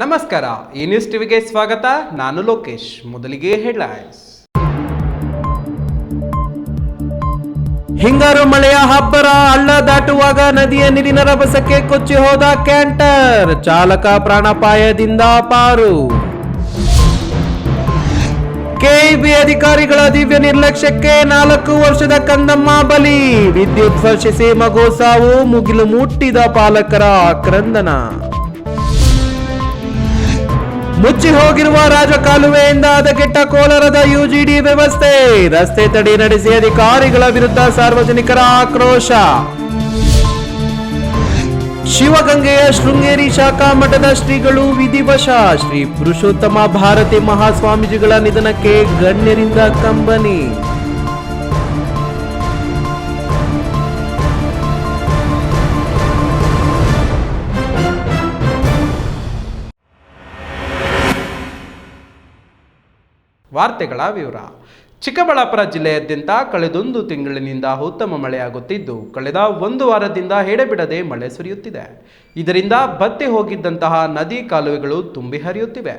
ನಮಸ್ಕಾರ, ಈ ನ್ಯೂಸ್ ಟಿವಿಗೆ ಸ್ವಾಗತ. ನಾನು ಲೋಕೇಶ್. ಮೊದಲಿಗೆ ಹೆಡ್ಲೈನ್ಸ್ ಹಿಂಗಾರು ಮಳೆಯ ಹಬ್ಬರ ಹಳ್ಳ ದಾಟುವಾಗ ನದಿಯ ನೀರಿನ ರಭಸಕ್ಕೆ ಕೊಚ್ಚಿ ಹೋದ ಕ್ಯಾಂಟರ್. ಚಾಲಕ ಪ್ರಾಣಾಪಾಯದಿಂದ ಪಾರು. ಕೆಇಬಿ ಅಧಿಕಾರಿಗಳ ದಿವ್ಯ ನಿರ್ಲಕ್ಷ್ಯಕ್ಕೆ ನಾಲ್ಕು ವರ್ಷದ ಕಂದಮ್ಮ ಬಲಿ. ವಿದ್ಯುತ್ ಸ್ಪರ್ಶಿಸಿ ಮಗು ಸಾವು ಮುಗಿಲು ಮುಟ್ಟಿದ ಪಾಲಕರ ಆಕ್ರಂದನ. ಮುಚ್ಚಿ ಹೋಗಿರುವ ರಾಜಕಾಲುವೆಯಿಂದ ಕೆಟ್ಟ ಕೋಲಾರದ ಯುಜಿಡಿ ವ್ಯವಸ್ಥೆ. ರಸ್ತೆ ತಡೆ ನಡೆಸಿ ಅಧಿಕಾರಿಗಳ ವಿರುದ್ಧ ಸಾರ್ವಜನಿಕರ ಆಕ್ರೋಶ. ಶಿವಗಂಗೆಯ ಶೃಂಗೇರಿ ಶಾಖಾ ಮಠದ ಶ್ರೀಗಳು ವಿಧಿವಶ. ಶ್ರೀ ಪುರುಷೋತ್ತಮ ಭಾರತಿ ಮಹಾಸ್ವಾಮೀಜಿಗಳ ನಿಧನಕ್ಕೆ ಗಣ್ಯರಿಂದ ಕಂಬನಿ. ವಾರ್ತೆಗಳ ವಿವರ. ಚಿಕ್ಕಬಳ್ಳಾಪುರ ಜಿಲ್ಲೆಯಾದ್ಯಂತ ಕಳೆದೊಂದು ತಿಂಗಳಿನಿಂದ ಉತ್ತಮ ಮಳೆಯಾಗುತ್ತಿದ್ದು, ಕಳೆದ ಒಂದು ವಾರದಿಂದ ಎಡೆಬಿಡದೆ ಮಳೆ ಸುರಿಯುತ್ತಿದೆ. ಇದರಿಂದ ಬತ್ತಿ ಹೋಗಿದ್ದಂತಹ ನದಿ ಕಾಲುವೆಗಳು ತುಂಬಿ ಹರಿಯುತ್ತಿವೆ.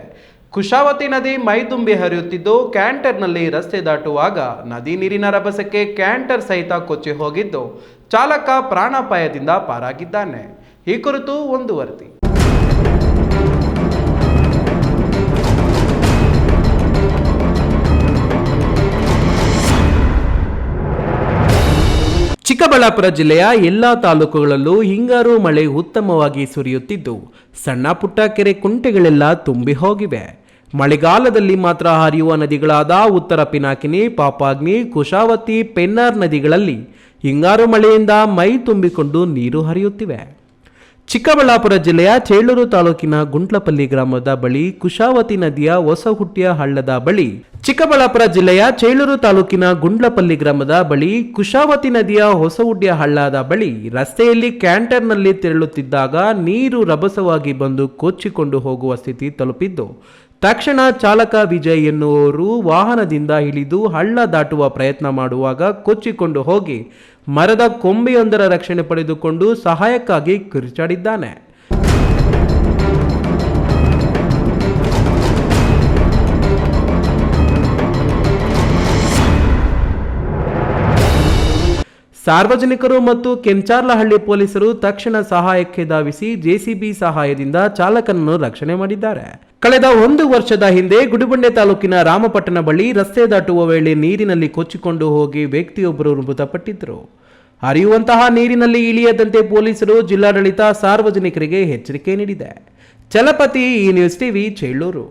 ಕುಶಾವತಿ ನದಿ ಮೈದುಂಬಿ ಹರಿಯುತ್ತಿದ್ದು, ಕ್ಯಾಂಟರ್ನಲ್ಲಿ ರಸ್ತೆ ದಾಟುವಾಗ ನದಿ ನೀರಿನ ರಭಸಕ್ಕೆ ಕ್ಯಾಂಟರ್ ಸಹಿತ ಕೊಚ್ಚಿ ಹೋಗಿದ್ದು, ಚಾಲಕ ಪ್ರಾಣಾಪಾಯದಿಂದ ಪಾರಾಗಿದ್ದಾನೆ. ಈ ಕುರಿತು ಒಂದು ವರದಿ. ಚಿಕ್ಕಬಳ್ಳಾಪುರ ಜಿಲ್ಲೆಯ ಎಲ್ಲಾ ತಾಲೂಕುಗಳಲ್ಲೂ ಹಿಂಗಾರು ಮಳೆ ಉತ್ತಮವಾಗಿ ಸುರಿಯುತ್ತಿದ್ದು, ಸಣ್ಣ ಪುಟ್ಟ ಕೆರೆ ಕುಂಟೆಗಳೆಲ್ಲ ತುಂಬಿ ಹೋಗಿವೆ. ಮಳೆಗಾಲದಲ್ಲಿ ಮಾತ್ರ ಹರಿಯುವ ನದಿಗಳಾದ ಉತ್ತರ ಪಿನಾಕಿನಿ, ಪಾಪಾಗ್ನಿ, ಕುಶಾವತಿ, ಪೆನ್ನಾರ್ ನದಿಗಳಲ್ಲಿ ಹಿಂಗಾರು ಮಳೆಯಿಂದ ಮೈ ತುಂಬಿಕೊಂಡು ನೀರು ಹರಿಯುತ್ತಿವೆ. ಚಿಕ್ಕಬಳ್ಳಾಪುರ ಜಿಲ್ಲೆಯ ಚೇಳೂರು ತಾಲೂಕಿನ ಗುಂಟ್ಲಪಲ್ಲಿ ಗ್ರಾಮದ ಬಳಿ ಕುಶಾವತಿ ನದಿಯ ಹೊಸಹುಟ್ಟಿಯ ಹಳ್ಳದ ಬಳಿ ಚಿಕ್ಕಬಳ್ಳಾಪುರ ಜಿಲ್ಲೆಯ ಚೇಳೂರು ತಾಲೂಕಿನ ಗುಂಡ್ಲಪಲ್ಲಿ ಗ್ರಾಮದ ಬಳಿ ಕುಶಾವತಿ ನದಿಯ ಹೊಸಹುಟ್ಟಿಯ ಹಳ್ಳದ ಬಳಿ ರಸ್ತೆಯಲ್ಲಿ ಕ್ಯಾಂಟರ್ನಲ್ಲಿ ತೆರಳುತ್ತಿದ್ದಾಗ ನೀರು ರಭಸವಾಗಿ ಬಂದು ಕೊಚ್ಚಿಕೊಂಡು ಹೋಗುವ ಸ್ಥಿತಿ ತಲುಪಿದ್ದು, ತಕ್ಷಣ ಚಾಲಕ ವಿಜಯ್ ಎನ್ನುವರು ವಾಹನದಿಂದ ಇಳಿದು ಹಳ್ಳ ದಾಟುವ ಪ್ರಯತ್ನ ಮಾಡುವಾಗ ಕೊಚ್ಚಿಕೊಂಡು ಹೋಗಿ ಮರದ ಕೊಂಬೆಯೊಂದರ ರಕ್ಷಣೆ ಪಡೆದುಕೊಂಡು ಸಹಾಯಕ್ಕಾಗಿ ಕಿರುಚಾಡಿದ್ದಾನೆ. ಸಾರ್ವಜನಿಕರು ಮತ್ತು ಕೆಂಚಾರ್ಲಹಳ್ಳಿ ಪೊಲೀಸರು ತಕ್ಷಣ ಸಹಾಯಕ್ಕೆ ಧಾವಿಸಿ ಜೆಸಿಬಿ ಸಹಾಯದಿಂದ ಚಾಲಕನನ್ನು ರಕ್ಷಣೆ ಮಾಡಿದ್ದಾರೆ. ಕಳೆದ ಒಂದು ವರ್ಷದ ಹಿಂದೆ ಗುಡಿಬಂಡೆ ತಾಲೂಕಿನ ರಾಮಪಟ್ಟಣ ಬಳಿ ರಸ್ತೆ ದಾಟುವ ವೇಳೆ ನೀರಿನಲ್ಲಿ ಕೊಚ್ಚಿಕೊಂಡು ಹೋಗಿ ವ್ಯಕ್ತಿಯೊಬ್ಬರು ಮೃತಪಟ್ಟಿದ್ದರು. ಹರಿಯುವಂತಹ ನೀರಿನಲ್ಲಿ ಇಳಿಯದಂತೆ ಪೊಲೀಸರು ಜಿಲ್ಲಾಡಳಿತ ಸಾರ್ವಜನಿಕರಿಗೆ ಎಚ್ಚರಿಕೆ ನೀಡಿದೆ. ಚಲಪತಿ ಈ ನ್ಯೂಸ್ ಟಿವಿ ಚೇಳೂರು.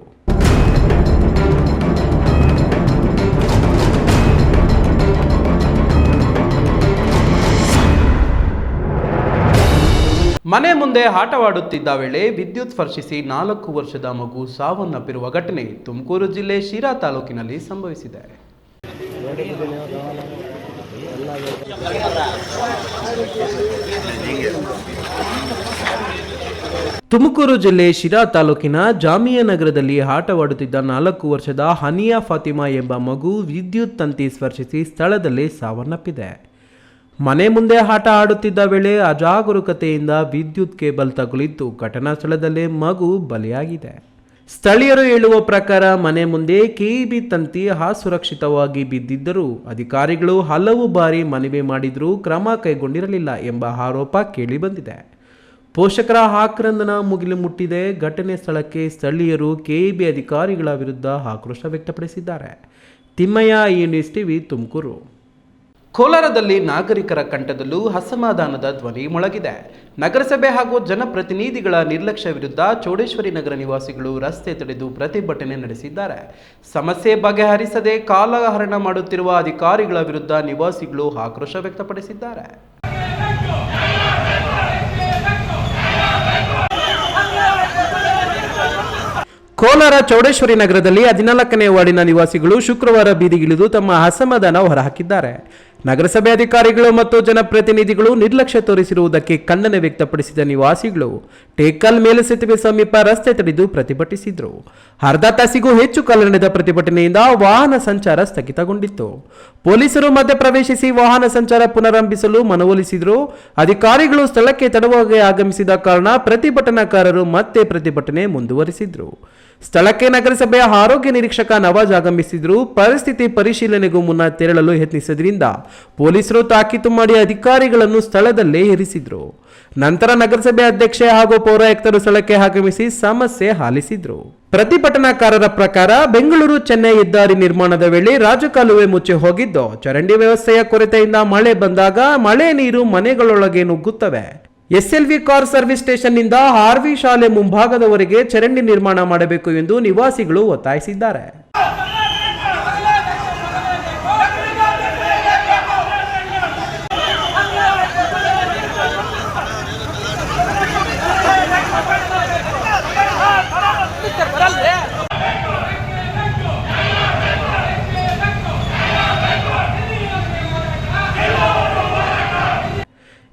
ಮನೆ ಮುಂದೆ ಆಟವಾಡುತ್ತಿದ್ದ ವೇಳೆ ವಿದ್ಯುತ್ ಸ್ಪರ್ಶಿಸಿ ನಾಲ್ಕು ವರ್ಷದ ಮಗು ಸಾವನ್ನಪ್ಪಿರುವ ಘಟನೆ ತುಮಕೂರು ಜಿಲ್ಲೆ ಶಿರಾ ತಾಲೂಕಿನಲ್ಲಿ ಸಂಭವಿಸಿದೆ. ತುಮಕೂರು ಜಿಲ್ಲೆ ಶಿರಾ ತಾಲೂಕಿನ ಜಾಮಿಯಾ ನಗರದಲ್ಲಿ ಆಟವಾಡುತ್ತಿದ್ದ ನಾಲ್ಕು ವರ್ಷದ ಹನಿಯಾ ಫಾತಿಮಾ ಎಂಬ ಮಗು ವಿದ್ಯುತ್ ತಂತಿ ಸ್ಪರ್ಶಿಸಿ ಸ್ಥಳದಲ್ಲೇ ಸಾವನ್ನಪ್ಪಿದೆ. ಮನೆ ಮುಂದೆ ಆಟ ಆಡುತ್ತಿದ್ದ ವೇಳೆ ಅಜಾಗರೂಕತೆಯಿಂದ ವಿದ್ಯುತ್ ಕೇಬಲ್ ತಗುಲಿದ್ದು ಘಟನಾ ಸ್ಥಳದಲ್ಲೇ ಮಗು ಬಲಿಯಾಗಿದೆ. ಸ್ಥಳೀಯರು ಹೇಳುವ ಪ್ರಕಾರ ಮನೆ ಮುಂದೆ ಕೆಇಬಿ ತಂತಿ ಅಸುರಕ್ಷಿತವಾಗಿ ಬಿದ್ದಿದ್ದರೂ ಅಧಿಕಾರಿಗಳು ಹಲವು ಬಾರಿ ಮನವಿ ಮಾಡಿದರೂ ಕ್ರಮ ಕೈಗೊಂಡಿರಲಿಲ್ಲ ಎಂಬ ಆರೋಪ ಕೇಳಿಬಂದಿದೆ. ಪೋಷಕರ ಆಕ್ರಂದನ ಮುಗಿಲು ಮುಟ್ಟಿದೆ. ಘಟನೆ ಸ್ಥಳಕ್ಕೆ ಸ್ಥಳೀಯರು ಕೆಇಬಿ ಅಧಿಕಾರಿಗಳ ವಿರುದ್ಧ ಆಕ್ರೋಶ ವ್ಯಕ್ತಪಡಿಸಿದ್ದಾರೆ. ತಿಮ್ಮಯ್ಯ ಈ ನ್ಯೂಸ್ ಟಿವಿ ತುಮಕೂರು. ಕೋಲಾರದಲ್ಲಿ ನಾಗರಿಕರ ಕಂಠದಲ್ಲೂ ಅಸಮಾಧಾನದ ಧ್ವನಿ ಮೊಳಗಿದೆ. ನಗರಸಭೆ ಹಾಗೂ ಜನಪ್ರತಿನಿಧಿಗಳ ನಿರ್ಲಕ್ಷ್ಯ ವಿರುದ್ಧ ಚೌಡೇಶ್ವರಿ ನಗರ ನಿವಾಸಿಗಳು ರಸ್ತೆ ತಡೆದು ಪ್ರತಿಭಟನೆ ನಡೆಸಿದ್ದಾರೆ. ಸಮಸ್ಯೆ ಬಗೆಹರಿಸದೆ ಕಾಲಹರಣ ಮಾಡುತ್ತಿರುವ ಅಧಿಕಾರಿಗಳ ವಿರುದ್ಧ ನಿವಾಸಿಗಳು ಆಕ್ರೋಶ ವ್ಯಕ್ತಪಡಿಸಿದ್ದಾರೆ. ಕೋಲಾರ ಚೌಡೇಶ್ವರಿ ನಗರದಲ್ಲಿ ಹದಿನಾಲ್ಕನೇ ವಾರ್ಡಿನ ನಿವಾಸಿಗಳು ಶುಕ್ರವಾರ ಬೀದಿಗಿಳಿದು ತಮ್ಮ ಅಸಮಾಧಾನ ಹೊರಹಾಕಿದ್ದಾರೆ. ನಗರಸಭೆ ಅಧಿಕಾರಿಗಳು ಮತ್ತು ಜನಪ್ರತಿನಿಧಿಗಳು ನಿರ್ಲಕ್ಷ್ಯ ತೋರಿಸಿರುವುದಕ್ಕೆ ಖಂಡನೆ ವ್ಯಕ್ತಪಡಿಸಿದ ನಿವಾಸಿಗಳು, ಟೇಕಲ್ ಮೇಲುಸೇತುವೆ ಸಮೀಪ ರಸ್ತೆ ತಡೆದು ಪ್ರತಿಭಟಿಸಿದರು. ಅರ್ಧ ತಾಸಿಗೂ ಹೆಚ್ಚು ಕಾಲ ನಡೆದ ಪ್ರತಿಭಟನೆಯಿಂದ ವಾಹನ ಸಂಚಾರ ಸ್ಥಗಿತಗೊಂಡಿತ್ತು. ಪೊಲೀಸರು ಮಧ್ಯಪ್ರವೇಶಿಸಿ ವಾಹನ ಸಂಚಾರ ಪುನರಂಭಿಸಲು ಮನವೊಲಿಸಿದರು. ಅಧಿಕಾರಿಗಳು ಸ್ಥಳಕ್ಕೆ ತಡವಾಗಿ ಆಗಮಿಸಿದ ಕಾರಣ ಪ್ರತಿಭಟನಾಕಾರರು ಮತ್ತೆ ಪ್ರತಿಭಟನೆ ಮುಂದುವರಿಸಿದ್ರು. ಸ್ಥಳಕ್ಕೆ ನಗರಸಭೆಯ ಆರೋಗ್ಯ ನಿರೀಕ್ಷಕ ನವಾಜ್ ಆಗಮಿಸಿದ್ರು. ಪರಿಸ್ಥಿತಿ ಪರಿಶೀಲನೆಗೂ ಮುನ್ನ ತೆರಳಲು ಯತ್ನಿಸಿದ್ರಿಂದ ಪೊಲೀಸರು ತಾಕೀತು ಮಾಡಿ ಅಧಿಕಾರಿಗಳನ್ನು ಸ್ಥಳದಲ್ಲೇ ಇರಿಸಿದ್ರು. ನಂತರ ನಗರಸಭೆ ಅಧ್ಯಕ್ಷೆ ಹಾಗೂ ಪೌರಾಯುಕ್ತರು ಸ್ಥಳಕ್ಕೆ ಆಗಮಿಸಿ ಸಮಸ್ಯೆ ಆಲಿಸಿದ್ರು. ಪ್ರತಿಭಟನಾಕಾರರ ಪ್ರಕಾರ ಬೆಂಗಳೂರು ಚೆನ್ನೈ ಹೆದ್ದಾರಿ ನಿರ್ಮಾಣದ ವೇಳೆ ರಾಜಕಾಲುವೆ ಮುಚ್ಚಿ ಹೋಗಿದ್ದು, ಚರಂಡಿ ವ್ಯವಸ್ಥೆಯ ಕೊರತೆಯಿಂದ ಮಳೆ ಬಂದಾಗ ಮಳೆ ನೀರು ಮನೆಗಳೊಳಗೆ ನುಗ್ಗುತ್ತವೆ. ಎಸ್ಎಲ್ವಿ ಕಾರ್ ಸರ್ವಿಸ್ ಸ್ಟೇಷನ್ನಿಂದ ಆರ್ವಿ ಶಾಲೆ ಮುಂಭಾಗದವರೆಗೆ ಚರಂಡಿ ನಿರ್ಮಾಣ ಮಾಡಬೇಕು ಎಂದು ನಿವಾಸಿಗಳು ಒತ್ತಾಯಿಸಿದ್ದಾರೆ.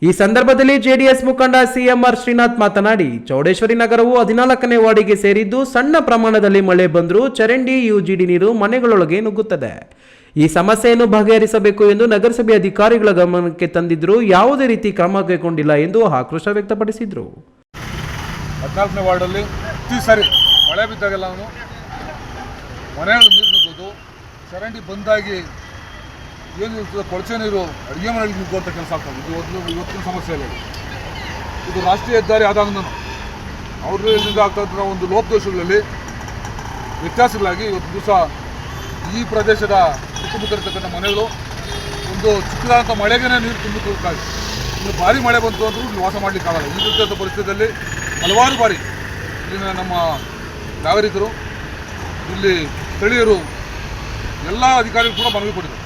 ಈ ಸಂದರ್ಭದಲ್ಲಿ ಜೆಡಿಎಸ್ ಮುಖಂಡ ಸಿಎಂಆರ್ ಶ್ರೀನಾಥ್ ಮಾತನಾಡಿ, ಚೌಡೇಶ್ವರಿ ನಗರವು ಹದಿನಾಲ್ಕನೇ ವಾರ್ಡಿಗೆ ಸೇರಿದ್ದು ಸಣ್ಣ ಪ್ರಮಾಣದಲ್ಲಿ ಮಳೆ ಬಂದರೂ ಚರಂಡಿ, ಯುಜಿಡಿ ನೀರು ಮನೆಗಳೊಳಗೆ ನುಗ್ಗುತ್ತದೆ. ಈ ಸಮಸ್ಯೆಯನ್ನು ಬಗೆಹರಿಸಬೇಕು ಎಂದು ನಗರಸಭೆ ಅಧಿಕಾರಿಗಳ ಗಮನಕ್ಕೆ ತಂದಿದ್ರು ಯಾವುದೇ ರೀತಿ ಕ್ರಮ ಕೈಗೊಂಡಿಲ್ಲ ಎಂದು ಆಕ್ರೋಶ ವ್ಯಕ್ತಪಡಿಸಿದರು. ಹದಿನಾಲ್ಕನೇ ವಾರ್ಡಲ್ಲಿ ಪ್ರತಿ ಸಾರಿ ಮಳೆ ಬಿದ್ದಾಗೆಲ್ಲ ಮನೆಗಳು ನೀರು ನುಗ್ಗೋದು ಚರಂಡಿ ಬಂದಾಗಿ ಏನು ಇರ್ತದೆ ಕೊಳಚೆ ನೀರು ಅಡುಗೆ ಮನೆಯಲ್ಲಿ ನುಗ್ಗುವಂಥ ಕೆಲಸ ಆಗ್ತದೆ. ಇದು ಒಂದು ಇವತ್ತಿನ ಸಮಸ್ಯೆ ಇಲ್ಲ ಇದು. ರಾಷ್ಟ್ರೀಯ ಹೆದ್ದಾರಿ ಆದಾಗೂ ಅವ್ರಿಂದ ಆಗ್ತಾ ಇರೋ ಒಂದು ಲೋಪದೋಷಗಳಲ್ಲಿ ವ್ಯತ್ಯಾಸಗಳಾಗಿ ಇವತ್ತು ದಿವಸ ಈ ಪ್ರದೇಶದ ಸುತ್ತಮುತ್ತ ಇರ್ತಕ್ಕಂಥ ಮನೆಗಳು ಒಂದು ಚಿಕ್ಕದಾದಂಥ ಮಳೆಗೇನೆ ನೀರು ತುಂಬಿ ತುಳುಕಾಗಿ ಇನ್ನು ಭಾರಿ ಮಳೆ ಬಂತು ಅಂದರೂ ಇಲ್ಲಿ ವಾಸ ಮಾಡಲಿಕ್ಕಾಗಲ್ಲ ಈ ರೀತಿಯಾದ ಪರಿಸ್ಥಿತಿಯಲ್ಲಿ ಹಲವಾರು ಬಾರಿ ಇಲ್ಲಿನ ನಮ್ಮ ನಾಗರಿಕರು, ಇಲ್ಲಿ ಸ್ಥಳೀಯರು, ಎಲ್ಲ ಅಧಿಕಾರಿಗಳು ಕೂಡ ಮನವಿ ಕೊಟ್ಟಿದ್ದಾರೆ.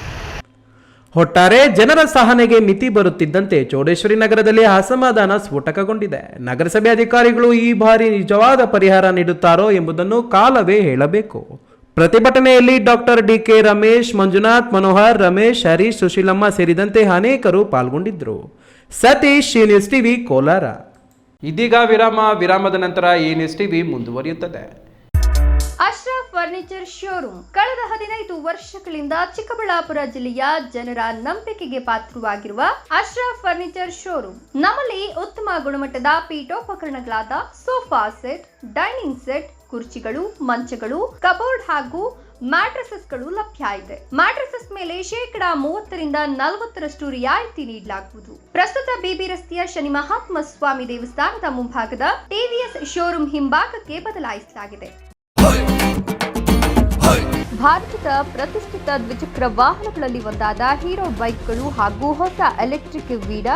ಒಟ್ಟಾರೆ ಜನರ ಸಹನೆಗೆ ಮಿತಿ ಬರುತ್ತಿದ್ದಂತೆ ಚೌಡೇಶ್ವರಿ ನಗರದಲ್ಲಿ ಅಸಮಾಧಾನ ಸ್ಫೋಟಕಗೊಂಡಿದೆ. ನಗರಸಭೆ ಅಧಿಕಾರಿಗಳು ಈ ಬಾರಿ ನಿಜವಾದ ಪರಿಹಾರ ನೀಡುತ್ತಾರೋ ಎಂಬುದನ್ನು ಕಾಲವೇ ಹೇಳಬೇಕು. ಪ್ರತಿಭಟನೆಯಲ್ಲಿ doctor D K Ramesh, Manjunath, Manohar, Ramesh, Harish, Sushilamma ಸೇರಿದಂತೆ ಅನೇಕರು ಪಾಲ್ಗೊಂಡಿದ್ದರು. ಸತೀಶ್, ಈ ನ್ಯೂಸ್ ಟಿವಿ ಕೋಲಾರ. ಇದೀಗ ವಿರಾಮ, ವಿರಾಮದ ನಂತರ ಈ ನ್ಯೂಸ್ ಟಿವಿ ಮುಂದುವರಿಯುತ್ತದೆ. ಫರ್ನಿಚರ್ ಶೋರೂಮ್ ಕಳೆದ ಹದಿನೈದು ವರ್ಷಗಳಿಂದ ಚಿಕ್ಕಬಳ್ಳಾಪುರ ಜಿಲ್ಲೆಯ ಜನರ ನಂಬಿಕೆಗೆ ಪಾತ್ರವಾಗಿರುವ ಅಶ್ರಫ್ ಫರ್ನಿಚರ್ ಶೋರೂಮ್ ನಮ್ಮಲ್ಲಿ ಉತ್ತಮ ಗುಣಮಟ್ಟದ ಪೀಠೋಪಕರಣಗಳಾದ ಸೋಫಾ ಸೆಟ್, ಡೈನಿಂಗ್ ಸೆಟ್, ಕುರ್ಚಿಗಳು, ಮಂಚಗಳು, ಕಬೋರ್ಡ್ ಹಾಗೂ ಮ್ಯಾಟ್ರಸಸ್ಗಳು ಲಭ್ಯ ಇದೆ. ಮ್ಯಾಟ್ರಸಸ್ ಮೇಲೆ ಶೇಕಡ ಮೂವತ್ತರಿಂದ ನಲವತ್ತರಷ್ಟು ರಿಯಾಯಿತಿ ನೀಡಲಾಗುವುದು. ಪ್ರಸ್ತುತ ಬಿಬಿ ರಸ್ತೆಯ ಶನಿ ಮಹಾತ್ಮ ಸ್ವಾಮಿ ದೇವಸ್ಥಾನದ ಮುಂಭಾಗದ ಟಿವಿಎಸ್ ಶೋರೂಮ್ ಹಿಂಭಾಗಕ್ಕೆ ಬದಲಾಯಿಸಲಾಗಿದೆ. ಭಾರತದ ಪ್ರತಿಷ್ಠಿತ ದ್ವಿಚಕ್ರ ವಾಹನಗಳಲ್ಲಿ ಒಂದಾದ ಹೀರೋ ಬೈಕ್ಗಳು ಹಾಗೂ ಹೊಸ ಎಲೆಕ್ಟ್ರಿಕ್ ವೀಡಾ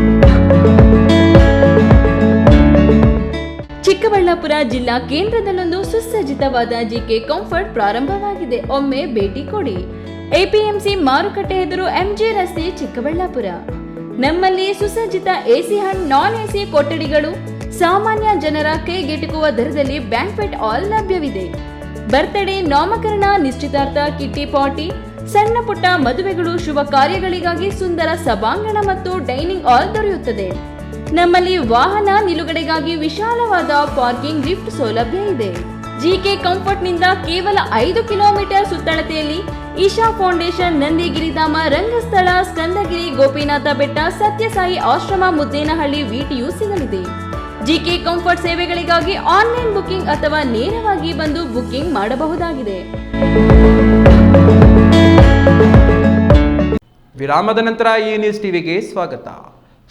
ಚಿಕ್ಕಬಳ್ಳಾಪುರ ಜಿಲ್ಲಾ ಕೇಂದ್ರದಲ್ಲೊಂದು ಸುಸಜ್ಜಿತವಾದ ಜಿಕೆ ಕಂಫರ್ಟ್ ಪ್ರಾರಂಭವಾಗಿದೆ. ಒಮ್ಮೆ ಭೇಟಿ ಕೊಡಿ. ಎಪಿಎಂಸಿ ಮಾರುಕಟ್ಟೆ ಎದುರು ಎಂಜೆ ರಸ್ತೆ ಚಿಕ್ಕಬಳ್ಳಾಪುರ. ನಮ್ಮಲ್ಲಿ ಸುಸಜ್ಜಿತ ಎಸಿ ಹಂಡ್ ನಾನ್ ಎಸಿ ಕೊಠಡಿಗಳು, ಸಾಮಾನ್ಯ ಜನರ ಕೈಗೆಟುಕುವ ದರದಲ್ಲಿ ಬ್ಯಾಂಕ್ವೆಟ್ ಹಾಲ್ ಲಭ್ಯವಿದೆ. ಬರ್ತ್ಡೇ ನಾಮಕರಣ, ನಿಶ್ಚಿತಾರ್ಥ, ಕಿಟ್ಟಿ ಪಾರ್ಟಿ ಸಣ್ಣ ಪುಟ್ಟ ಮದುವೆಗಳು, ಶುಭ ಕಾರ್ಯಗಳಿಗಾಗಿ ಸುಂದರ ಸಭಾಂಗಣ ಮತ್ತು ಡೈನಿಂಗ್ ಹಾಲ್ ದೊರೆಯುತ್ತದೆ. ನಮ್ಮಲ್ಲಿ ವಾಹನ ನಿಲುಗಡೆಗಾಗಿ ವಿಶಾಲವಾದ ಪಾರ್ಕಿಂಗ್ ಲಿಫ್ಟ್ ಸೌಲಭ್ಯ ಇದೆ. ಜಿಕೆ ಕಂಫರ್ಟ್ನಿಂದ ಕೇವಲ ಐದು ಕಿಲೋಮೀಟರ್ ಸುತ್ತಳತೆಯಲ್ಲಿ ಈಶಾ ಫೌಂಡೇಶನ್ ನಂದಿಗಿರಿಧಾಮ ರಂಗಸ್ಥಳ ಸ್ಕಂದಗಿರಿ ಗೋಪಿನಾಥ ಬೆಟ್ಟ ಸತ್ಯಸಾಯಿ ಆಶ್ರಮ ಮುದ್ದೇನಹಳ್ಳಿ ವಿಟಿಯು ಸಿಗಲಿದೆ. ಜಿಕೆ ಕಂಫರ್ಟ್ ಸೇವೆಗಳಿಗಾಗಿ ಆನ್ಲೈನ್ ಬುಕಿಂಗ್ ಅಥವಾ ನೇರವಾಗಿ ಬಂದು ಬುಕಿಂಗ್ ಮಾಡಬಹುದಾಗಿದೆ. ವಿರಾಮದ ನಂತರ ಈ ನ್ಯೂಸ್ ಟಿವಿಗೆ ಸ್ವಾಗತ.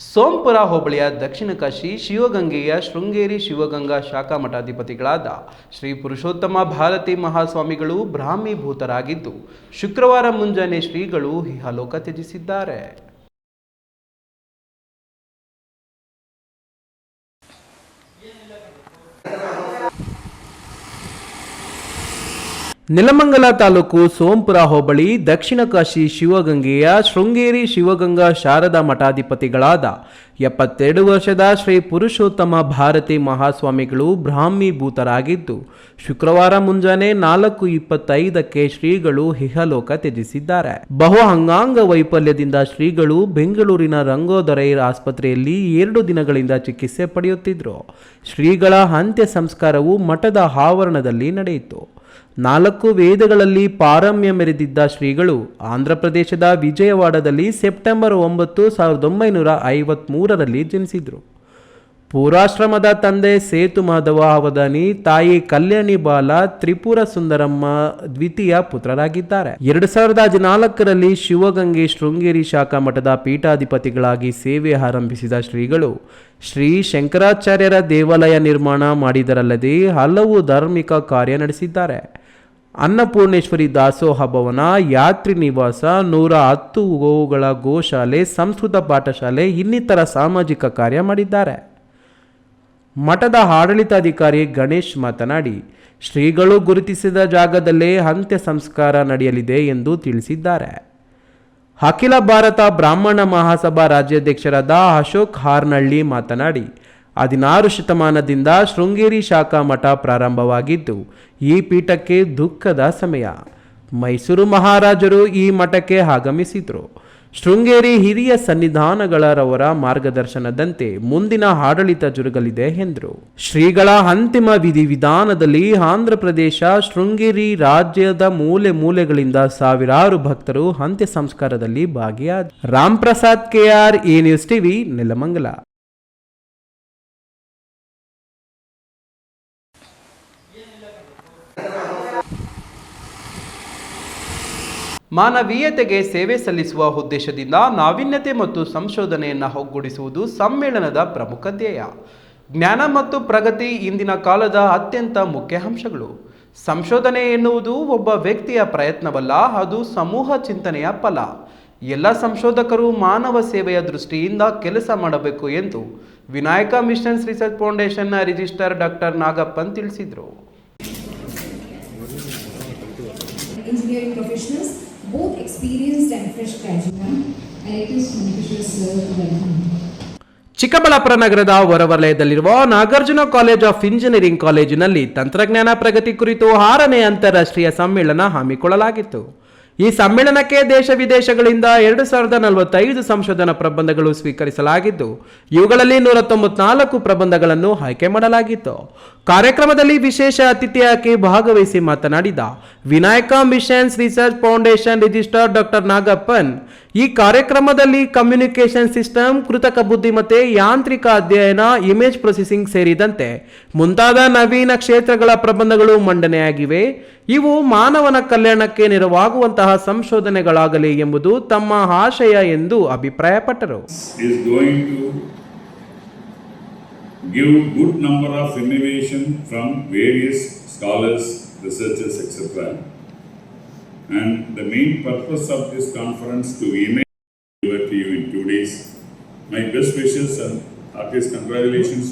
ಸೋಂಪುರ ಹೋಬಳಿಯ ದಕ್ಷಿಣ ಕಾಶಿ ಶಿವಗಂಗೆಯ ಶೃಂಗೇರಿ ಶಿವಗಂಗಾ ಶಾಖಾ ಮಠಾಧಿಪತಿಗಳಾದ ಶ್ರೀ ಪುರುಷೋತ್ತಮ ಭಾರತಿ ಮಹಾಸ್ವಾಮಿಗಳು ಬ್ರಾಹ್ಮೀಭೂತರಾಗಿದ್ದು ಶುಕ್ರವಾರ ಮುಂಜಾನೆ ಶ್ರೀಗಳು ಇಹಲೋಕ ತ್ಯಜಿಸಿದ್ದಾರೆ. ನೆಲಮಂಗಲ ತಾಲೂಕು ಸೋಂಪುರ ಹೋಬಳಿ ದಕ್ಷಿಣ ಕಾಶಿ ಶಿವಗಂಗೆಯ ಶೃಂಗೇರಿ ಶಿವಗಂಗಾ ಶಾರದಾ ಮಠಾಧಿಪತಿಗಳಾದ ಎಪ್ಪತ್ತೆರಡು ವರ್ಷದ ಶ್ರೀ ಪುರುಷೋತ್ತಮ ಭಾರತಿ ಮಹಾಸ್ವಾಮಿಗಳು ಬ್ರಾಹ್ಮೀಭೂತರಾಗಿದ್ದು ಶುಕ್ರವಾರ ಮುಂಜಾನೆ ನಾಲ್ಕು ಇಪ್ಪತ್ತೈದಕ್ಕೆ ಶ್ರೀಗಳು ಇಹಲೋಕ ತ್ಯಜಿಸಿದ್ದಾರೆ. ಬಹು ಅಂಗಾಂಗ ವೈಫಲ್ಯದಿಂದ ಶ್ರೀಗಳು ಬೆಂಗಳೂರಿನ ರಂಗೋದರೈರ್ ಆಸ್ಪತ್ರೆಯಲ್ಲಿ ಎರಡು ದಿನಗಳಿಂದ ಚಿಕಿತ್ಸೆ ಪಡೆಯುತ್ತಿದ್ದರು ಶ್ರೀಗಳ ಅಂತ್ಯ ಸಂಸ್ಕಾರವು ಮಠದ ಆವರಣದಲ್ಲಿ ನಡೆಯಿತು. ನಾಲ್ಕು ವೇದಗಳಲ್ಲಿ ಪಾರಮ್ಯ ಮೆರೆದಿದ್ದ ಶ್ರೀಗಳು ಆಂಧ್ರಪ್ರದೇಶದ ವಿಜಯವಾಡದಲ್ಲಿ ಸೆಪ್ಟೆಂಬರ್ ಒಂಬತ್ತು ಸಾವಿರದ ಒಂಬೈನೂರ ಐವತ್ಮೂರರಲ್ಲಿ ಜನಿಸಿದರು. ಪೂರಾಶ್ರಮದ ತಂದೆ ಸೇತು ಮಾಧವ ಅವಧಾನಿ, ತಾಯಿ ಕಲ್ಯಾಣಿ ಬಾಲ ತ್ರಿಪುರ ಸುಂದರಮ್ಮ ದ್ವಿತೀಯ ಪುತ್ರರಾಗಿದ್ದಾರೆ. ಎರಡು ಸಾವಿರದ ಹದಿನಾಲ್ಕರಲ್ಲಿ ಶಿವಗಂಗೆ ಶೃಂಗೇರಿ ಶಾಖಾ ಮಠದ ಪೀಠಾಧಿಪತಿಗಳಾಗಿ ಸೇವೆ ಆರಂಭಿಸಿದ ಶ್ರೀಗಳು ಶ್ರೀ ಶಂಕರಾಚಾರ್ಯರ ದೇವಾಲಯ ನಿರ್ಮಾಣ ಮಾಡಿದರಲ್ಲದೆ ಹಲವು ಧಾರ್ಮಿಕ ಕಾರ್ಯ ನಡೆಸಿದ್ದಾರೆ. ಅನ್ನಪೂರ್ಣೇಶ್ವರಿ ದಾಸೋಹ ಭವನ ಯಾತ್ರಿ ನಿವಾಸ, ನೂರ ಹತ್ತು ಗೋವುಗಳ ಗೋಶಾಲೆ, ಸಂಸ್ಕೃತ ಪಾಠಶಾಲೆ, ಇನ್ನಿತರ ಸಾಮಾಜಿಕ ಕಾರ್ಯ ಮಾಡಿದ್ದಾರೆ. ಮಠದ ಆಡಳಿತಾಧಿಕಾರಿ ಗಣೇಶ್ ಮಾತನಾಡಿ, ಶ್ರೀಗಳು ಗುರುತಿಸಿದ ಜಾಗದಲ್ಲೇ ಅಂತ್ಯ ಸಂಸ್ಕಾರ ನಡೆಯಲಿದೆ ಎಂದು ತಿಳಿಸಿದ್ದಾರೆ. ಅಖಿಲ ಭಾರತ ಬ್ರಾಹ್ಮಣ ಮಹಾಸಭಾ ರಾಜ್ಯಾಧ್ಯಕ್ಷರಾದ ಅಶೋಕ್ ಹಾರ್ನಳ್ಳಿ ಮಾತನಾಡಿ ಹದಿನಾರು ಶತಮಾನದಿಂದ ಶೃಂಗೇರಿ ಶಾಖಾ ಮಠ ಪ್ರಾರಂಭವಾಗಿದ್ದು, ಈ ಪೀಠಕ್ಕೆ ದುಃಖದ ಸಮಯ. ಮೈಸೂರು ಮಹಾರಾಜರು ಈ ಮಠಕ್ಕೆ ಆಗಮಿಸಿದರು. ಶೃಂಗೇರಿ ಹಿರಿಯ ಸನ್ನಿಧಾನಗಳರವರ ಮಾರ್ಗದರ್ಶನದಂತೆ ಮುಂದಿನ ಆಡಳಿತ ಜರುಗಲಿದೆ ಎಂದರು. ಶ್ರೀಗಳ ಅಂತಿಮ ವಿಧಿವಿಧಾನದಲ್ಲಿ ಆಂಧ್ರ ಪ್ರದೇಶ ಶೃಂಗೇರಿ ರಾಜ್ಯದ ಮೂಲೆ ಮೂಲೆಗಳಿಂದ ಸಾವಿರಾರು ಭಕ್ತರು ಅಂತ್ಯ ಸಂಸ್ಕಾರದಲ್ಲಿ ಭಾಗಿಯಾದ Ram Prasad KR A news TV, Nelamangala. ಮಾನವೀಯತೆಗೆ ಸೇವೆ ಸಲ್ಲಿಸುವ ಉದ್ದೇಶದಿಂದ ನಾವೀನ್ಯತೆ ಮತ್ತು ಸಂಶೋಧನೆಯನ್ನು ಒಗ್ಗೂಡಿಸುವುದು ಸಮ್ಮೇಳನದ ಪ್ರಮುಖ ಧ್ಯೇಯ. ಜ್ಞಾನ ಮತ್ತು ಪ್ರಗತಿ ಇಂದಿನ ಕಾಲದ ಅತ್ಯಂತ ಮುಖ್ಯ ಅಂಶಗಳು. ಸಂಶೋಧನೆ ಎನ್ನುವುದು ಒಬ್ಬ ವ್ಯಕ್ತಿಯ ಪ್ರಯತ್ನವಲ್ಲ ಅದು ಸಮೂಹ ಚಿಂತನೆಯ ಫಲ. ಎಲ್ಲ ಸಂಶೋಧಕರು ಮಾನವ ಸೇವೆಯ ದೃಷ್ಟಿಯಿಂದ ಕೆಲಸ ಮಾಡಬೇಕು ಎಂದು ವಿನಾಯಕ ಮಿಷನ್ಸ್ ರಿಸರ್ಚ್ ಫೌಂಡೇಶನ್ನ ರಿಜಿಸ್ಟರ್ ಡಾಕ್ಟರ್ ನಾಗಪ್ಪನ್ ತಿಳಿಸಿದರು. Engineering professionals, both experienced and fresh graduates. I request. Chikkaballapur ನಗರದ ಹೊರವಲಯದಲ್ಲಿರುವ ನಾಗಾರ್ಜುನ ಕಾಲೇಜ್ ಆಫ್ ಇಂಜಿನಿಯರಿಂಗ್ ಕಾಲೇಜಿನಲ್ಲಿ ತಂತ್ರಜ್ಞಾನ ಪ್ರಗತಿ ಕುರಿತು ಆರನೇ ಅಂತಾರಾಷ್ಟ್ರೀಯ ಸಮ್ಮೇಳನ ಹಮ್ಮಿಕೊಳ್ಳಲಾಗಿತ್ತು ಈ ಸಮ್ಮೇಳನಕ್ಕೆ ದೇಶ ವಿದೇಶಗಳಿಂದ ಎರಡು ಸಾವಿರದ ನಲವತ್ತೈದು ಸಂಶೋಧನಾ ಪ್ರಬಂಧಗಳು ಸ್ವೀಕರಿಸಲಾಗಿದ್ದು, ಇವುಗಳಲ್ಲಿ ನೂರ ತೊಂಬತ್ನಾಲ್ಕು ಪ್ರಬಂಧಗಳನ್ನು ಆಯ್ಕೆ ಮಾಡಲಾಗಿತ್ತು. ಕಾರ್ಯಕ್ರಮದಲ್ಲಿ ವಿಶೇಷ ಅತಿಥಿಯಾಗಿ ಭಾಗವಹಿಸಿ ಮಾತನಾಡಿದ Vinayaka missions research foundation registrar doctor Nagappan, ಈ ಕಾರ್ಯಕ್ರಮದಲ್ಲಿ ಕಮ್ಯುನಿಕೇಷನ್ ಸಿಸ್ಟಮ್, ಕೃತಕ ಬುದ್ಧಿಮತ್ತೆ ಯಾಂತ್ರಿಕ ಅಧ್ಯಯನ, ಇಮೇಜ್ ಪ್ರೊಸೆಸಿಂಗ್ ಸೇರಿದಂತೆ ಮುಂತಾದ ನವೀನ ಕ್ಷೇತ್ರಗಳ ಪ್ರಬಂಧಗಳು ಮಂಡನೆಯಾಗಿವೆ. ಇವು ಮಾನವನ ಕಲ್ಯಾಣಕ್ಕೆ ನೆರವಾಗುವಂತಹ ಸಂಶೋಧನೆಗಳಾಗಲಿ ಎಂಬುದು ತಮ್ಮ ಆಶಯ ಎಂದು ಅಭಿಪ್ರಾಯಪಟ್ಟರು. Is going to give good number of innovation from various scholars researchers etcetera and the main purpose of this conference to imaginative in two days my best wishes and ops congratulations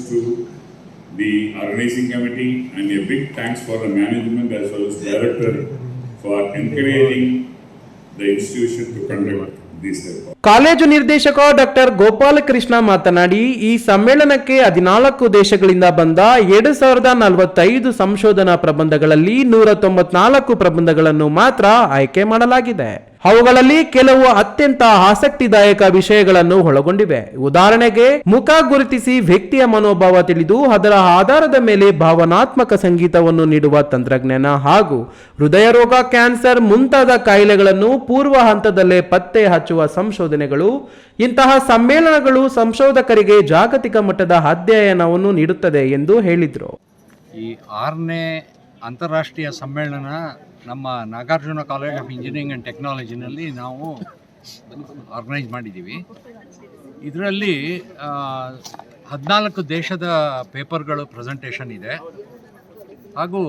committee and a big thanks for the management as us director for creating the institution to conduct these college ನಿರ್ದೇಶಕ doctor Gopalakrishna ಮಾತನಾಡಿ, ಈ ಸಮ್ಮೇಳನಕ್ಕೆ ಹದಿನಾಲ್ಕು ದೇಶಗಳಿಂದ ಬಂದ ಎರಡು ಸಾವಿರದ ನಲವತ್ತೈದು ಸಂಶೋಧನಾ ಪ್ರಬಂಧಗಳಲ್ಲಿ ನೂರ ತೊಂಬತ್ನಾಲ್ಕು ಪ್ರಬಂಧಗಳನ್ನು ಮಾತ್ರ ಆಯ್ಕೆ ಮಾಡಲಾಗಿದೆ. ಅವುಗಳಲ್ಲಿ ಕೆಲವು ಅತ್ಯಂತ ಆಸಕ್ತಿದಾಯಕ ವಿಷಯಗಳನ್ನು ಒಳಗೊಂಡಿವೆ. ಉದಾಹರಣೆಗೆ, ಮುಖ ಗುರುತಿಸಿ ವ್ಯಕ್ತಿಯ ಮನೋಭಾವ ತಿಳಿದು ಅದರ ಆಧಾರದ ಮೇಲೆ ಭಾವನಾತ್ಮಕ ಸಂಗೀತವನ್ನು ನೀಡುವ ತಂತ್ರಜ್ಞಾನ ಹಾಗೂ ಹೃದಯ ರೋಗ ಕ್ಯಾನ್ಸರ್ ಮುಂತಾದ ಕಾಯಿಲೆಗಳನ್ನು ಪೂರ್ವ ಹಂತದಲ್ಲೇ ಪತ್ತೆ ಹಚ್ಚುವ ಸಂಶೋಧನೆಗಳು, ಇಂತಹ ಸಮ್ಮೇಳನಗಳು ಸಂಶೋಧಕರಿಗೆ ಜಾಗತಿಕ ಮಟ್ಟದ ಅಧ್ಯಯನವನ್ನು ನೀಡುತ್ತದೆ ಎಂದು ಹೇಳಿದರು. ಈ ಆರನೇ ಅಂತಾರಾಷ್ಟ್ರೀಯ ಸಮ್ಮೇಳನ ನಮ್ಮ Nagarjuna college of engineering and ಟೆಕ್ನಾಲಜಿನಲ್ಲಿ ನಾವು ಆರ್ಗನೈಸ್ ಮಾಡಿದ್ದೀವಿ. ಇದರಲ್ಲಿ ಹದಿನಾಲ್ಕು ದೇಶದ ಪೇಪರ್ಗಳು ಪ್ರೆಸೆಂಟೇಷನ್ ಇದೆ. ಹಾಗೂ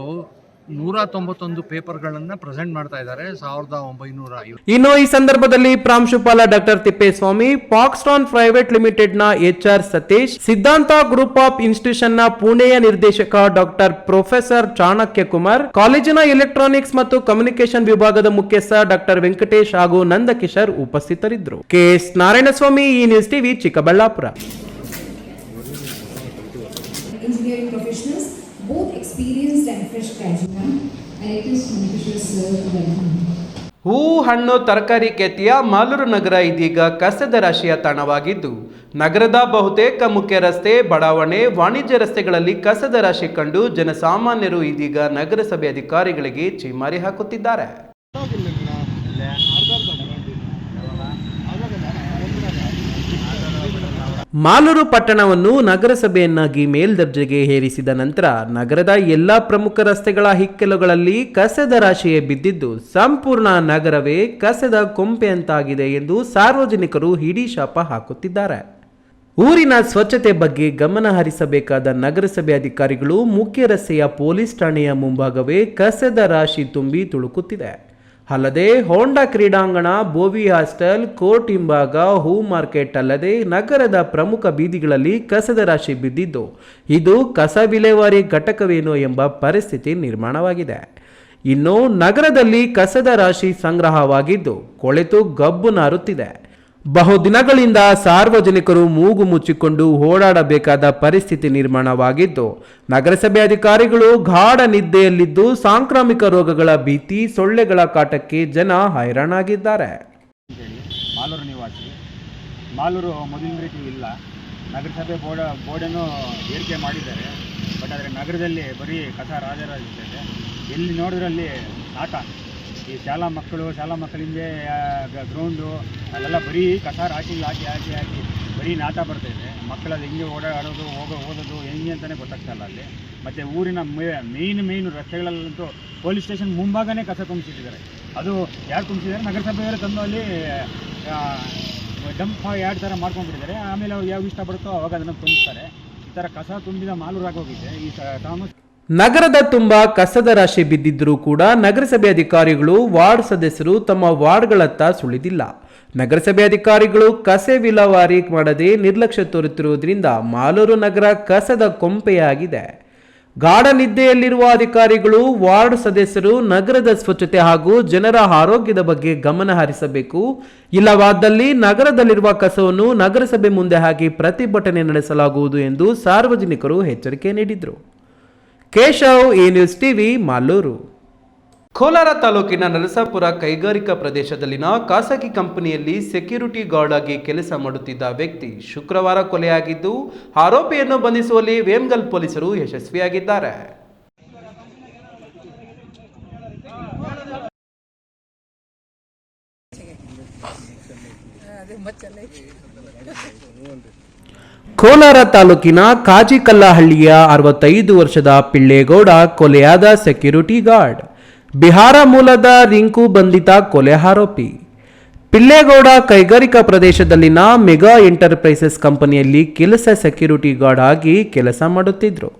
ನೂರ ತೊಂಬತ್ತೊಂದು ಪೇಪರ್ಗಳನ್ನು ಪ್ರೆಸೆಂಟ್ ಮಾಡ್ತಾ ಇದ್ದಾರೆ ಸಾವಿರದ ಒಂಬೈನೂರ ಇನ್ನು ಈ ಸಂದರ್ಭದಲ್ಲಿ ಪ್ರಾಂಶುಪಾಲ ಡಾಕ್ಟರ್ ತಿಪ್ಪೇಸ್ವಾಮಿ ಪಾಕ್ಸ್ಟಾನ್ ಪ್ರೈವೇಟ್ ಲಿಮಿಟೆಡ್ನ H R Satish Siddhanta group of ಇನ್ಸ್ಟಿಟ್ಯೂಷನ್ನ ಪುಣೆಯ ನಿರ್ದೇಶಕ ಡಾಕ್ಟರ್ ಪ್ರೊಫೆಸರ್ ಚಾಣಕ್ಯ ಕುಮಾರ್ ಕಾಲೇಜಿನ ಎಲೆಕ್ಟ್ರಾನಿಕ್ಸ್ ಮತ್ತು ಕಮ್ಯುನಿಕೇಶನ್ ವಿಭಾಗದ ಮುಖ್ಯಸ್ಥ ಡಾಕ್ಟರ್ ವೆಂಕಟೇಶ್ ಹಾಗೂ ನಂದಕಿಶೋರ್ ಉಪಸ್ಥಿತರಿದ್ದರು. ಕೆಎಸ್ ನಾರಾಯಣಸ್ವಾಮಿ ಈ news TV Chikkaballapura. Engineering professionals, both experienced and fresh graduates. I request nutritious, sir welcome. ಹೂ ಹಣ್ಣು ತರಕಾರಿ ಖ್ಯಾತಿಯ ಮಾಲೂರು ನಗರ ಇದೀಗ ಕಸದ ರಾಶಿಯ ತಾಣವಾಗಿದ್ದು ನಗರದ ಬಹುತೇಕ ಮುಖ್ಯ ರಸ್ತೆ ಬಡಾವಣೆ ವಾಣಿಜ್ಯ ರಸ್ತೆಗಳಲ್ಲಿ ಕಸದ ರಾಶಿ ಕಂಡು ಜನಸಾಮಾನ್ಯರು ಇದೀಗ ನಗರಸಭೆ ಅಧಿಕಾರಿಗಳಿಗೆ ಚೀಮಾರಿ ಹಾಕುತ್ತಿದ್ದಾರೆ ಮಾಲೂರು ಪಟ್ಟಣವನ್ನು ನಗರಸಭೆಯನ್ನಾಗಿ ಮೇಲ್ದರ್ಜೆಗೆ ಏರಿಸಿದ ನಂತರ ನಗರದ ಎಲ್ಲ ಪ್ರಮುಖ ರಸ್ತೆಗಳ ಹಿಕ್ಕೆಲುಗಳಲ್ಲಿ ಕಸದ ರಾಶಿಯೇ ಬಿದ್ದಿದ್ದು, ಸಂಪೂರ್ಣ ನಗರವೇ ಕಸದ ಕೊಂಪೆಯಂತಾಗಿದೆ ಎಂದು ಸಾರ್ವಜನಿಕರು ಹಿಡಿ ಶಾಪ ಹಾಕುತ್ತಿದ್ದಾರೆ. ಊರಿನ ಸ್ವಚ್ಛತೆ ಬಗ್ಗೆ ಗಮನ ಹರಿಸಬೇಕಾದ ನಗರಸಭೆ ಅಧಿಕಾರಿಗಳು ಮುಖ್ಯ ರಸ್ತೆಯ ಪೊಲೀಸ್ ಠಾಣೆಯ ಮುಂಭಾಗವೇ ಕಸದ ರಾಶಿ ತುಂಬಿ ತುಳುಕುತ್ತಿದೆ. ಅಲ್ಲದೆ ಹೋಂಡಾ ಕ್ರೀಡಾಂಗಣ ಬೋವಿ ಹಾಸ್ಟೆಲ್ ಕೋರ್ಟ್ ಹಿಂಭಾಗ ಹೂ ಮಾರ್ಕೆಟ್ ಅಲ್ಲದೆ ನಗರದ ಪ್ರಮುಖ ಬೀದಿಗಳಲ್ಲಿ ಕಸದ ರಾಶಿ ಬಿದ್ದಿದ್ದು, ಇದು ಕಸ ವಿಲೇವಾರಿ ಘಟಕವೇನು ಎಂಬ ಪರಿಸ್ಥಿತಿ ನಿರ್ಮಾಣವಾಗಿದೆ. ಇನ್ನು ನಗರದಲ್ಲಿ ಕಸದ ರಾಶಿ ಸಂಗ್ರಹವಾಗಿದ್ದು, ಕೊಳೆತು ಗಬ್ಬು ನಾರುತ್ತಿದೆ. ಬಹುದಿನಗಳಿಂದ ಸಾರ್ವಜನಿಕರು ಮೂಗು ಮುಚ್ಚಿಕೊಂಡು ಓಡಾಡಬೇಕಾದ ಪರಿಸ್ಥಿತಿ ನಿರ್ಮಾಣವಾಗಿದ್ದು, ನಗರಸಭೆ ಅಧಿಕಾರಿಗಳು ಗಾಢ ನಿದ್ದೆಯಲ್ಲಿದ್ದು ಸಾಂಕ್ರಾಮಿಕ ರೋಗಗಳ ಭೀತಿ, ಸೊಳ್ಳೆಗಳ ಕಾಟಕ್ಕೆ ಜನ ಹೈರಾಣಾಗಿದ್ದಾರೆ. ಮಾಲೂರು ನಿವಾಸಿ. ಮಾಲೂರು ಮೊದಲಿನ ರೀತಿ ಇಲ್ಲ. ನಗರಸಭೆ ಬೋರ್ಡ, ಬೋರ್ಡನ್ನು ಏರಿಕೆ ಮಾಡಿದ್ದಾರೆ. ಬಟ್ ಆದರೆ ನಗರದಲ್ಲಿ ಬರೀ ಕಸ ರಾಜರಾಜಿದ್ದಾರೆ ಎಲ್ಲಿ ನೋಡಿದ್ರಲ್ಲಿ ಆಟ ಈ ಶಾಲಾ ಮಕ್ಕಳು, ಶಾಲಾ ಮಕ್ಕಳಿಂದ ಗ್ರೌಂಡು, ಅಲ್ಲೆಲ್ಲ ಬರೀ ಕಸ ರಾಶಿ ಹಾಕಿ ಹಾಕಿ ಹಾಕಿ ಬರೀ ನಾಟ ಬರ್ತಾಯಿದೆ ಮಕ್ಕಳಲ್ಲಿ ಹೆಂಗೆ ಓಡಾಡೋದು ಹೋಗೋ, ಓದೋದು ಹೆಂಗೆ ಅಂತಲೇ ಗೊತ್ತಾಗ್ತಾ ಇಲ್ಲ ಅಲ್ಲಿ. ಮತ್ತು ಊರಿನ ಮೇಯ್ನ್ ಮೇಯ್ನ್ ರಸ್ತೆಗಳಲ್ಲಂತೂ ಪೊಲೀಸ್ ಸ್ಟೇಷನ್ ಮುಂಭಾಗನೇ ಕಸ ತುಂಬಿಸಿಟ್ಟಿದ್ದಾರೆ. ಅದು ಯಾರು ತುಂಬಿಸಿದ್ದಾರೆ? ನಗರಸಭೆಯವರು ತಂದು ಅಲ್ಲಿ ಡಂಪ್ ಎರಡು ಥರ ಮಾಡ್ಕೊಂಡ್ಬಿಟ್ಟಿದ್ದಾರೆ. ಆಮೇಲೆ ಅವ್ರು ಯಾವ ಇಷ್ಟ ಬರುತ್ತೋ ಅವಾಗ ಅದನ್ನು ತುಂಬಿಸ್ತಾರೆ. ಈ ಥರ ಕಸ ತುಂಬಿದ ಮಾಲೂರಾಗೋಗಿದೆ ಈ ಥಾಮಸ್ ನಗರದ ತುಂಬ ಕಸದ ರಾಶಿ ಬಿದ್ದಿದ್ದರೂ ಕೂಡ ನಗರಸಭೆ ಅಧಿಕಾರಿಗಳು ವಾರ್ಡ್ ಸದಸ್ಯರು ತಮ್ಮ ವಾರ್ಡ್ಗಳತ್ತ ಸುಳಿದಿಲ್ಲ. ನಗರಸಭೆ ಅಧಿಕಾರಿಗಳು ಕಸೆ ವಿಲವಾರಿ ಮಾಡದೆ ನಿರ್ಲಕ್ಷ್ಯ ತೋರುತ್ತಿರುವುದರಿಂದ ಮಾಲೂರು ನಗರ ಕಸದ ಕೊಂಪೆಯಾಗಿದೆ. ಗಾಢ ನಿದ್ದೆಯಲ್ಲಿರುವ ಅಧಿಕಾರಿಗಳು, ವಾರ್ಡ್ ಸದಸ್ಯರು ನಗರದ ಸ್ವಚ್ಛತೆ ಹಾಗೂ ಜನರ ಆರೋಗ್ಯದ ಬಗ್ಗೆ ಗಮನ ಹರಿಸಬೇಕು. ಇಲ್ಲವಾದಲ್ಲಿ ನಗರದಲ್ಲಿರುವ ಕಸವನ್ನು ನಗರಸಭೆ ಮುಂದೆ ಹಾಕಿ ಪ್ರತಿಭಟನೆ ನಡೆಸಲಾಗುವುದು ಎಂದು ಸಾರ್ವಜನಿಕರು ಎಚ್ಚರಿಕೆ ನೀಡಿದರು. Keshav A news TV Malur Kolar ತಾಲೂಕಿನ ನರಸಾಪುರ ಕೈಗಾರಿಕಾ ಪ್ರದೇಶದಲ್ಲಿನ ಖಾಸಗಿ ಕಂಪನಿಯಲ್ಲಿ ಸೆಕ್ಯೂರಿಟಿ ಗಾರ್ಡ್ ಆಗಿ ಕೆಲಸ ಮಾಡುತ್ತಿದ್ದ ವ್ಯಕ್ತಿ ಶುಕ್ರವಾರ ಕೊಲೆಯಾಗಿದ್ದು ಆರೋಪಿಯನ್ನು ಬಂಧಿಸುವಲ್ಲಿ ವೇಮ್ಗಲ್ ಪೊಲೀಸರು ಯಶಸ್ವಿಯಾಗಿದ್ದಾರೆ. ಕೋಲಾರ ತಾಲೂಕಿನ ಕಾಜಿಕಲ್ಲಹಳ್ಳಿಯ ಅರವತ್ತೈದು ವರ್ಷದ ಪಿಳ್ಳೇಗೌಡ ಕೊಲೆಯಾದ ಸೆಕ್ಯೂರಿಟಿ ಗಾರ್ಡ್. ಬಿಹಾರ ಮೂಲದ ರಿಂಕು ಬಂಧಿತ ಕೊಲೆ ಆರೋಪಿ. ಪಿಳ್ಳೇಗೌಡ ಕೈಗಾರಿಕಾ ಪ್ರದೇಶದಲ್ಲಿನ ಮೆಗಾ ಎಂಟರ್ಪ್ರೈಸಸ್ ಕಂಪನಿಯಲ್ಲಿ ಕೆಲಸ ಸೆಕ್ಯೂರಿಟಿ ಗಾರ್ಡ್ ಆಗಿ ಕೆಲಸ ಮಾಡುತ್ತಿದ್ರು.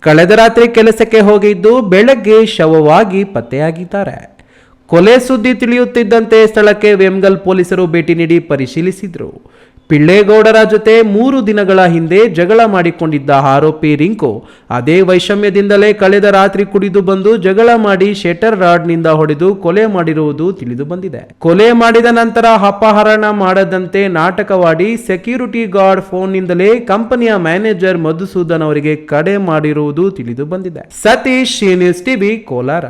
ಕಳೆದ ರಾತ್ರಿ ಕೆಲಸಕ್ಕೆ ಹೋಗಿದ್ದು ಬೆಳಗ್ಗೆ ಶವವಾಗಿ ಪತ್ತೆಯಾಗಿದ್ದಾರೆ. ಕೊಲೆ ಸುದ್ದಿ ತಿಳಿಯುತ್ತಿದ್ದಂತೆ ಸ್ಥಳಕ್ಕೆ ವೆಮ್ಗಲ್ ಪೊಲೀಸರು ಭೇಟಿ ನೀಡಿ ಪರಿಶೀಲಿಸಿದ್ರು. ಪಿಳ್ಳೇಗೌಡರ ಜೊತೆ ಮೂರು ದಿನಗಳ ಹಿಂದೆ ಜಗಳ ಮಾಡಿಕೊಂಡಿದ್ದ ಆರೋಪಿ ರಿಂಕು ಅದೇ ವೈಷಮ್ಯದಿಂದಲೇ ಕಳೆದ ರಾತ್ರಿ ಕುಡಿದು ಬಂದು ಜಗಳ ಮಾಡಿ ಶೆಟರ್ ರಾಡ್ನಿಂದ ಹೊಡೆದು ಕೊಲೆ ಮಾಡಿರುವುದು ತಿಳಿದು ಬಂದಿದೆ. ಕೊಲೆ ಮಾಡಿದ ನಂತರ ಅಪಹರಣ ಮಾಡದಂತೆ ನಾಟಕವಾಡಿ ಸೆಕ್ಯೂರಿಟಿ ಗಾರ್ಡ್ ಫೋನ್ನಿಂದಲೇ ಕಂಪನಿಯ ಮ್ಯಾನೇಜರ್ ಮಧುಸೂದನ್ ಅವರಿಗೆ ಕಡೆ ಮಾಡಿರುವುದು ತಿಳಿದು ಬಂದಿದೆ. Satish, news TV, Kolar.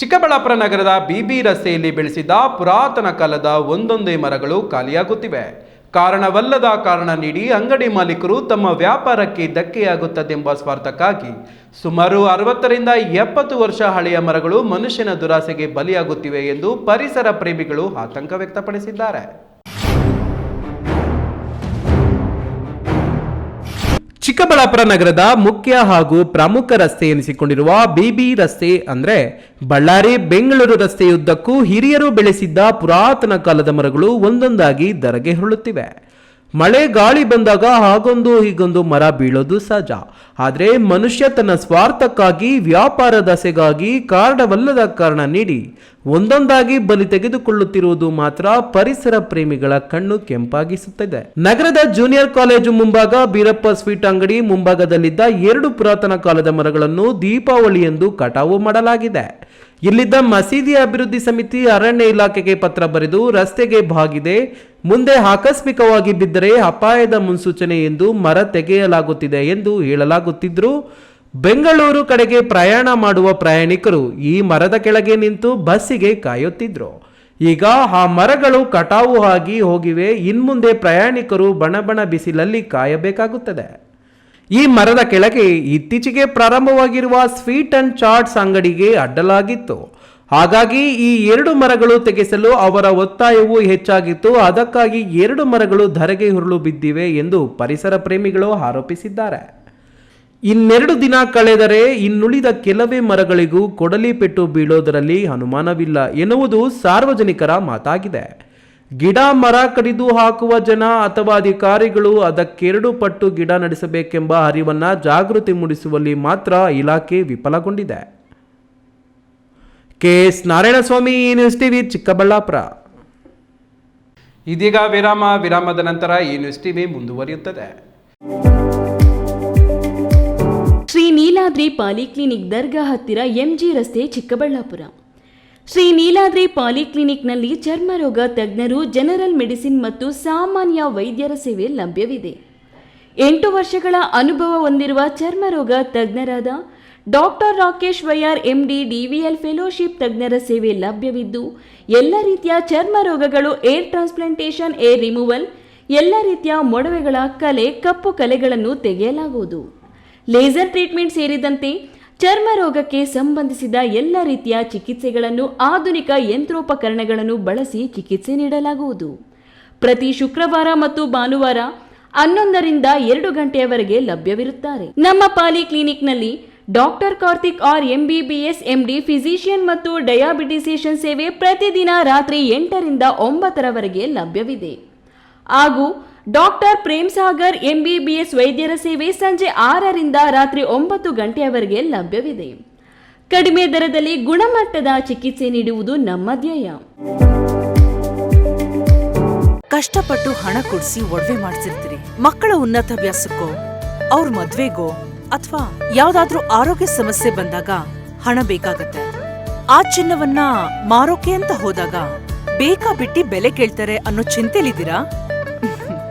Chikkaballapur ನಗರದ ಬಿಬಿ ರಸ್ತೆಯಲ್ಲಿ ಬೆಳೆಸಿದ ಪುರಾತನ ಕಾಲದ ಒಂದೊಂದೇ ಮರಗಳು ಖಾಲಿಯಾಗುತ್ತಿವೆ. ಕಾರಣವಲ್ಲದ ಕಾರಣ ನೀಡಿ ಅಂಗಡಿ ಮಾಲೀಕರು ತಮ್ಮ ವ್ಯಾಪಾರಕ್ಕೆ ಧಕ್ಕೆಯಾಗುತ್ತದೆಂಬ ಸ್ವಾರ್ಥಕ್ಕಾಗಿ ಸುಮಾರು ಅರವತ್ತರಿಂದ ಎಪ್ಪತ್ತು ವರ್ಷ ಹಳೆಯ ಮರಗಳು ಮನುಷ್ಯನ ದುರಾಸೆಗೆ ಬಲಿಯಾಗುತ್ತಿವೆ ಎಂದು ಪರಿಸರ ಪ್ರೇಮಿಗಳು ಆತಂಕ ವ್ಯಕ್ತಪಡಿಸಿದ್ದಾರೆ. ಚಿಕ್ಕಬಳ್ಳಾಪುರ ನಗರದ ಮುಖ್ಯ ಹಾಗೂ ಪ್ರಮುಖ ರಸ್ತೆ ಎನಿಸಿಕೊಂಡಿರುವ ಬಿಬಿ ರಸ್ತೆ ಅಂದ್ರೆ ಬಳ್ಳಾರಿ ಬೆಂಗಳೂರು ರಸ್ತೆಯುದ್ದಕ್ಕೂ ಹಿರಿಯರು ಬೆಳೆಸಿದ್ದ ಪುರಾತನ ಕಾಲದ ಮರಗಳು ಒಂದೊಂದಾಗಿ ದರಗೆ ಹೊರಳುತ್ತಿವೆ. ಮಳೆ ಗಾಳಿ ಬಂದಾಗ ಹಾಗೊಂದು ಹೀಗೊಂದು ಮರ ಬೀಳೋದು ಸಹಜ. ಆದರೆ ಮನುಷ್ಯ ತನ್ನ ಸ್ವಾರ್ಥಕ್ಕಾಗಿ, ವ್ಯಾಪಾರ ದಸೆಗಾಗಿ ಕಾರಣವಲ್ಲದ ಕಾರಣ ನೀಡಿ, ಒಂದೊಂದಾಗಿ ಬಲಿ ತೆಗೆದುಕೊಳ್ಳುತ್ತಿರುವುದು ಮಾತ್ರ ಪರಿಸರ ಪ್ರೇಮಿಗಳ ಕಣ್ಣು ಕೆಂಪಾಗಿಸುತ್ತಿದೆ. ನಗರದ ಜೂನಿಯರ್ ಕಾಲೇಜು ಮುಂಭಾಗ ಬೀರಪ್ಪ ಸ್ವೀಟ್ ಅಂಗಡಿ ಮುಂಭಾಗದಲ್ಲಿದ್ದ ಎರಡು ಪುರಾತನ ಕಾಲದ ಮರಗಳನ್ನು ದೀಪಾವಳಿ ಎಂದು ಕಟಾವು ಮಾಡಲಾಗಿದೆ. ಇಲ್ಲಿದ್ದ ಮಸೀದಿ ಅಭಿವೃದ್ಧಿ ಸಮಿತಿ ಅರಣ್ಯ ಇಲಾಖೆಗೆ ಪತ್ರ ಬರೆದು ರಸ್ತೆಗೆ ಬಾಗಿದೆ. ಮುಂದೆ ಆಕಸ್ಮಿಕವಾಗಿ ಬಿದ್ದರೆ ಅಪಾಯದ ಮುನ್ಸೂಚನೆ ಎಂದು ಮರ ತೆಗೆಯಲಾಗುತ್ತಿದೆ ಎಂದು ಹೇಳಲಾಗುತ್ತಿದ್ದರೂ ಬೆಂಗಳೂರು ಕಡೆಗೆ ಪ್ರಯಾಣ ಮಾಡುವ ಪ್ರಯಾಣಿಕರು ಈ ಮರದ ಕೆಳಗೆ ನಿಂತು ಬಸ್ಸಿಗೆ ಕಾಯುತ್ತಿದ್ರು. ಈಗ ಆ ಮರಗಳು ಕಟಾವು ಆಗಿ ಹೋಗಿವೆ. ಇನ್ಮುಂದೆ ಪ್ರಯಾಣಿಕರು ಬಣಬಣ ಬಿಸಿಲಲ್ಲಿ ಕಾಯಬೇಕಾಗುತ್ತದೆ. ಈ ಮರದ ಕೆಳಗೆ ಇತ್ತೀಚೆಗೆ ಪ್ರಾರಂಭವಾಗಿರುವ ಸ್ವೀಟ್ ಅಂಡ್ ಚಾಟ್ಸ್ ಅಂಗಡಿಗೆ ಅಡ್ಡಲಾಗಿತ್ತು. ಹಾಗಾಗಿ ಈ ಎರಡು ಮರಗಳು ತೆಗೆಸಲು ಅವರ ಒತ್ತಾಯವು ಹೆಚ್ಚಾಗಿತ್ತು. ಅದಕ್ಕಾಗಿ ಎರಡು ಮರಗಳು ಧರೆಗೆ ಹುರುಳು ಬಿದ್ದಿವೆ ಎಂದು ಪರಿಸರ ಪ್ರೇಮಿಗಳು ಆರೋಪಿಸಿದ್ದಾರೆ. ಇನ್ನೆರಡು ದಿನ ಕಳೆದರೆ ಇನ್ನುಳಿದ ಕೆಲವೇ ಮರಗಳಿಗೂ ಕೊಡಲಿ ಪೆಟ್ಟು ಬೀಳೋದರಲ್ಲಿ ಅನುಮಾನವಿಲ್ಲ ಎನ್ನುವುದು ಸಾರ್ವಜನಿಕರ ಮಾತಾಗಿದೆ. ಗಿಡ ಮರ ಕಡಿದು ಹಾಕುವ ಜನ ಅಥವಾ ಅಧಿಕಾರಿಗಳು ಅದಕ್ಕೆರಡು ಪಟ್ಟು ಗಿಡ ನಡೆಸಬೇಕೆಂಬ ಅರಿವನ್ನು ಜಾಗೃತಿ ಮೂಡಿಸುವಲ್ಲಿ ಮಾತ್ರ ಇಲಾಖೆ ವಿಫಲಗೊಂಡಿದೆ. K S Narayanaswamy news TV Chikkaballapura. ಇದೀಗ ವಿರಾಮ ವಿರಾಮದ ನಂತರ ಈ ನ್ಯೂಸ್ ಟಿವಿ ಮುಂದುವರಿಯುತ್ತದೆ. ಶ್ರೀ ನೀಲಾದ್ರಿ ಪಾಲಿಕ್ಲಿನಿಕ್ ದರ್ಗಾ ಹತ್ತಿರ ಎಂಜಿ ರಸ್ತೆ ಚಿಕ್ಕಬಳ್ಳಾಪುರ. ಶ್ರೀ ನೀಲಾದ್ರಿ ಪಾಲಿಕ್ಲಿನಿಕ್ನಲ್ಲಿ ಚರ್ಮರೋಗ ತಜ್ಞರು, ಜನರಲ್ ಮೆಡಿಸಿನ್ ಮತ್ತು ಸಾಮಾನ್ಯ ವೈದ್ಯರ ಸೇವೆ ಲಭ್ಯವಿದೆ. ಎಂಟು ವರ್ಷಗಳ ಅನುಭವ ಹೊಂದಿರುವ ಚರ್ಮರೋಗ ತಜ್ಞರಾದ doctor Rakesh YR MD DVL fellowship ತಜ್ಞರ ಸೇವೆ ಲಭ್ಯವಿದ್ದು, ಎಲ್ಲ ರೀತಿಯ ಚರ್ಮ ರೋಗಗಳು, ಏರ್ ಟ್ರಾನ್ಸ್ಪ್ಲಾಂಟೇಷನ್, ಏರ್ ರಿಮೂವಲ್, ಎಲ್ಲ ರೀತಿಯ ಮೊಡವೆಗಳ ಕಲೆ, ಕಪ್ಪು ಕಲೆಗಳನ್ನು ತೆಗೆಯಲಾಗುವುದು. ಲೇಸರ್ ಟ್ರೀಟ್ಮೆಂಟ್ ಸೇರಿದಂತೆ ಚರ್ಮ ರೋಗಕ್ಕೆ ಸಂಬಂಧಿಸಿದ ಎಲ್ಲ ರೀತಿಯ ಚಿಕಿತ್ಸೆಗಳನ್ನು ಆಧುನಿಕ ಯಂತ್ರೋಪಕರಣಗಳನ್ನು ಬಳಸಿ ಚಿಕಿತ್ಸೆ ನೀಡಲಾಗುವುದು. ಪ್ರತಿ ಶುಕ್ರವಾರ ಮತ್ತು ಭಾನುವಾರ ಹನ್ನೊಂದರಿಂದ ಎರಡು ಗಂಟೆಯವರೆಗೆ ಲಭ್ಯವಿರುತ್ತಾರೆ. ನಮ್ಮ poly ಕ್ಲಿನಿಕ್ನಲ್ಲಿ doctor Karthik R MBBS, MD physician ಮತ್ತು ಡಯಾಬಿಟಿಸಿಷನ್ ಸೇವೆ ಪ್ರತಿದಿನ ರಾತ್ರಿ ಎಂಟರಿಂದ ಒಂಬತ್ತರವರೆಗೆ ಲಭ್ಯವಿದೆ. ಹಾಗೂ ಡಾಕ್ಟರ್ ಪ್ರೇಮ್ ಸಾಗರ್ ಎಂಬಿಬಿಎಸ್ ವೈದ್ಯರ ಸೇವೆ ಸಂಜೆ ಆರರಿಂದ ರಾತ್ರಿ ಒಂಬತ್ತು ಗಂಟೆಯವರೆಗೆ ಲಭ್ಯವಿದೆ. ಕಡಿಮೆ ದರದಲ್ಲಿ ಗುಣಮಟ್ಟದ ಚಿಕಿತ್ಸೆ ನೀಡುವುದು ನಮ್ಮ ಧ್ಯೇಯ. ಕಷ್ಟಪಟ್ಟು ಹಣ ಕೊಡಿಸಿ ಒಡವೆ ಮಾಡಿಸಿರ್ತೀರಿ. ಮಕ್ಕಳ ಉನ್ನತಾಭ್ಯಾಸಕ್ಕೋ ಅವ್ರ ಮದ್ವೆಗೋ, ಅಥವಾ ಯಾವ್ದಾದ್ರೂ ಆರೋಗ್ಯ ಸಮಸ್ಯೆ ಬಂದಾಗ ಹಣ ಬೇಕಾಗತ್ತೆ. ಆ ಚಿನ್ನವನ್ನ ಮಾರೋಕೆ ಅಂತ ಹೋದಾಗ ಬೇಕಾ ಬಿಟ್ಟಿ ಬೆಲೆ ಕೇಳ್ತಾರೆ ಅನ್ನೋ ಚಿಂತೆಲಿದ್ದೀರಾ?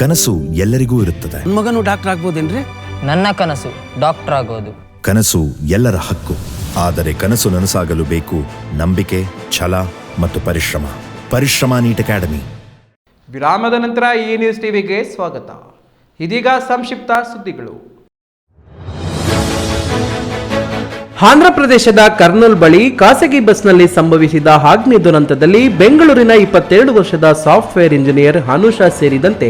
ಕನಸು ಎಲ್ಲರಿಗೂ ಇರುತ್ತದೆ. ಮಗನು ಡಾಕ್ಟರ್ ಆಗ್ಬೋದೇನ್ರಿ? ನನ್ನ ಕನಸು ಡಾಕ್ಟರ್ ಆಗೋದು. ಕನಸು ಎಲ್ಲರ ಹಕ್ಕು. ಆದರೆ ಕನಸು ನನಸಾಗಲು ಬೇಕು ನಂಬಿಕೆ ಛಲ ಮತ್ತು ಪರಿಶ್ರಮ. ಪರಿಶ್ರಮ ನೀಟ್ ಅಕಾಡೆಮಿ. ವಿರಾಮದ ನಂತರ ಈ ನ್ಯೂಸ್ ಟಿವಿಗೆ ಸ್ವಾಗತ. ಇದೀಗ ಸಂಕ್ಷಿಪ್ತ ಸುದ್ದಿಗಳು. ಆಂಧ್ರ ಪ್ರದೇಶದ ಕರ್ನೂಲ್ ಬಳಿ ಖಾಸಗಿ ಬಸ್ನಲ್ಲಿ ಸಂಭವಿಸಿದ ಅಗ್ನಿ ದುರಂತದಲ್ಲಿ ಬೆಂಗಳೂರಿನ ಇಪ್ಪತ್ತೆರಡು ವರ್ಷದ ಸಾಫ್ಟ್ವೇರ್ ಇಂಜಿನಿಯರ್ ಅನುಷಾ ಸೇರಿದಂತೆ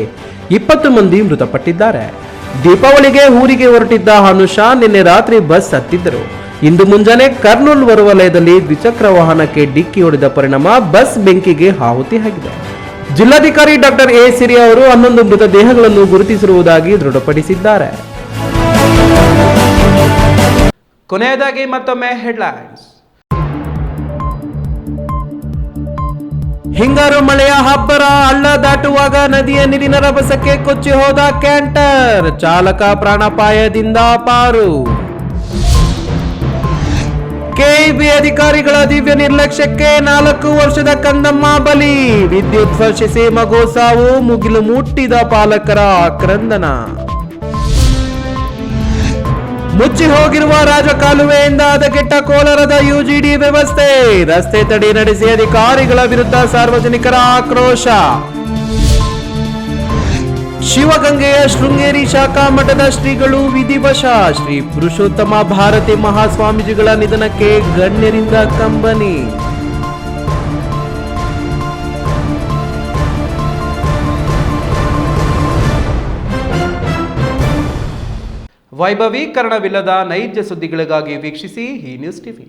ಇಪ್ಪತ್ತು ಮಂದಿ ಮೃತಪಟ್ಟಿದ್ದಾರೆ. ದೀಪಾವಳಿಗೆ ಊರಿಗೆ ಹೊರಟಿದ್ದ ಅನುಷಾ ನಿನ್ನೆ ರಾತ್ರಿ ಬಸ್ ಹತ್ತಿದ್ದರು. ಇಂದು ಮುಂಜಾನೆ ಕರ್ನೂಲ್ ಹೊರವಲಯದಲ್ಲಿ ದ್ವಿಚಕ್ರ ವಾಹನಕ್ಕೆ ಡಿಕ್ಕಿ ಹೊಡೆದ ಪರಿಣಾಮ ಬಸ್ ಬೆಂಕಿಗೆ ಆಹುತಿಯಾಗಿದೆ ಜಿಲ್ಲಾಧಿಕಾರಿ ಡಾಕ್ಟರ್ ಎ. ಸಿರಿ ಅವರು ಹನ್ನೊಂದು ಮೃತದೇಹಗಳನ್ನು ಗುರುತಿಸಿರುವುದಾಗಿ ದೃಢಪಡಿಸಿದ್ದಾರೆ. ಕೊನೆಯದಾಗಿ ಮತ್ತೊಮ್ಮೆ ಹೆಡ್ಲೈನ್ಸ್. ಹಿಂಗಾರು ಮಳೆಯ ಹಬ್ಬರ ಹಳ್ಳ ದಾಟುವಾಗ ನದಿಯ ನೀರಿನ ರಭಸಕ್ಕೆ ಕೊಚ್ಚಿ ಹೋದ ಕ್ಯಾಂಟರ್. ಚಾಲಕ ಪ್ರಾಣಾಪಾಯದಿಂದ ಪಾರು. ಕೆಇಬಿ ಅಧಿಕಾರಿಗಳ ದಿವ್ಯ ನಿರ್ಲಕ್ಷ್ಯಕ್ಕೆ ನಾಲ್ಕು ವರ್ಷದ ಕಂದಮ್ಮ ಬಲಿ. ವಿದ್ಯುತ್ ಸ್ಪರ್ಶಿಸಿ ಮಗು ಸಾವು ಮುಗಿಲು ಮುಟ್ಟಿದ ಪಾಲಕರ ಆಕ್ರಂದನ. ಮುಚ್ಚಿ ಹೋಗಿರುವ ರಾಜಕಾಲುವೆಯಿಂದ ಕೆಟ್ಟ ಕೋಲಾರದ ಯುಜಿಡಿ ವ್ಯವಸ್ಥೆ. ರಸ್ತೆ ತಡೆ ನಡೆಸಿ ಅಧಿಕಾರಿಗಳ ವಿರುದ್ಧ ಸಾರ್ವಜನಿಕರ ಆಕ್ರೋಶ. ಶಿವಗಂಗೆಯ ಶೃಂಗೇರಿ ಶಾಖಾ ಮಠದ ಶ್ರೀಗಳು ವಿಧಿವಶ. ಶ್ರೀ ಪುರುಷೋತ್ತಮ ಭಾರತಿ ಮಹಾಸ್ವಾಮೀಜಿಗಳ ನಿಧನಕ್ಕೆ ಗಣ್ಯರಿಂದ ಕಂಬನಿ. ವೈಭವೀಕರಣವಿಲ್ಲದ ನೈಜ ಸುದ್ದಿಗಳಿಗಾಗಿ ವೀಕ್ಷಿಸಿ ಈ ನ್ಯೂಸ್ ಟಿವಿ.